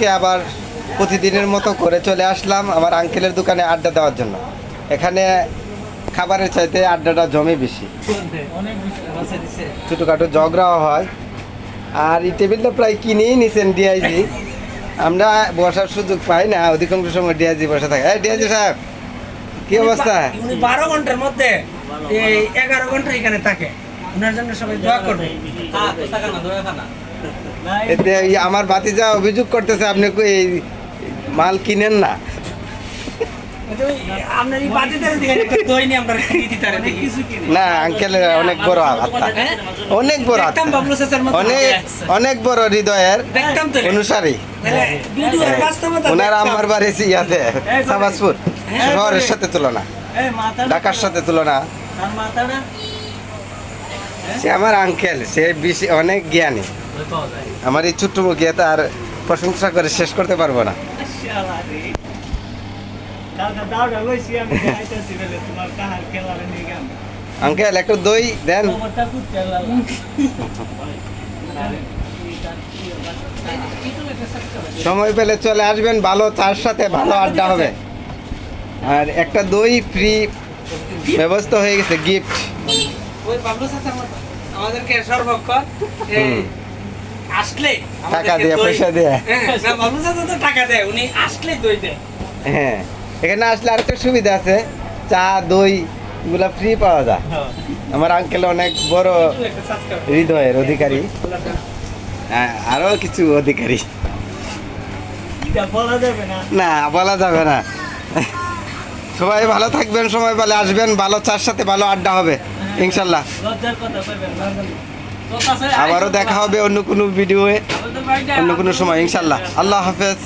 আজকে আবার প্রতিদিনের মতো করে চলে আসলাম আমার আঙ্কেলের দোকানে আড্ডা দেওয়ার জন্য। এখানে খাবারের চাইতে আড্ডাটা জমে বেশি। ছোটোখাটো ঝগড়াও হয়। আর এই টেবিলটা প্রায় কিনেই নিছেন ডিআইজি আমরা বসার সুযোগ পাই না অধিকাংশ সময় ডিআইজি বসে থাকে। এই ডিআইজি সাহেব কি অবস্থা? উনি বারো ঘণ্টার মধ্যে এই এগারো ঘণ্টা এখানে থাকে। ওনার জন্য সবাই দোয়া করবে। এতে এই আমার অভিযোগ করতেছে আপনি এই মাল কিনেন না। আঙ্কেলের অনেক বড় হ্যাঁ? অনেক বড়। অনেক অনেক বড় হৃদয়ের অনুসারী। ভিডিওর বাস্তবতা ওনার। আমার বাড়ি ইয়াতে সাবাসপুর। হ্যাঁ, শহরের সাথে তুলনা। ঢাকার সাথে তুলনা। সে আমার আঙ্কেল সে বেশি অনেক জ্ঞানী। আমার এই ছোট্ট মুখিয়ে তার প্রশংসা করে শেষ করতে পারব না। আঙ্কেল একটু দই দেন। সময় পেলে চলে আসবেন, ভালো, তার সাথে ভালো আড্ডা হবে। আর একটা দই ফ্রি ব্যবস্থা হয়ে গেছে গিফট ওই বাবলু চাচার মতো। আমাদেরকে সর্বক্ষণ আসলে টাকা দিয়ে, পয়সা দিয়ে। হ্যাঁ, না, বাবলু চাচা তো টাকা দেয় উনি আসলে দই দেয়। হ্যাঁ এখানে আসলে আরেকটা সুবিধা আছে। চা দই এগুলা ফ্রি পাওয়া যায়। আমার আঙ্কেল অনেক বড়। হৃদয়ের অধিকারী। হ্যাঁ, আরও কিছু অধিকারী। না বলা যাবে না। সবাই ভালো থাকবেন সময় পেলে আসবেন। ভালো চার সাথে ভালো আড্ডা হবে। ইনশাল্লাহ। আবারও দেখা হবে অন্য কোনো ভিডিওয়ে অন্য কোনো সময়। ইনশাল্লাহ। আল্লাহ হাফেজ।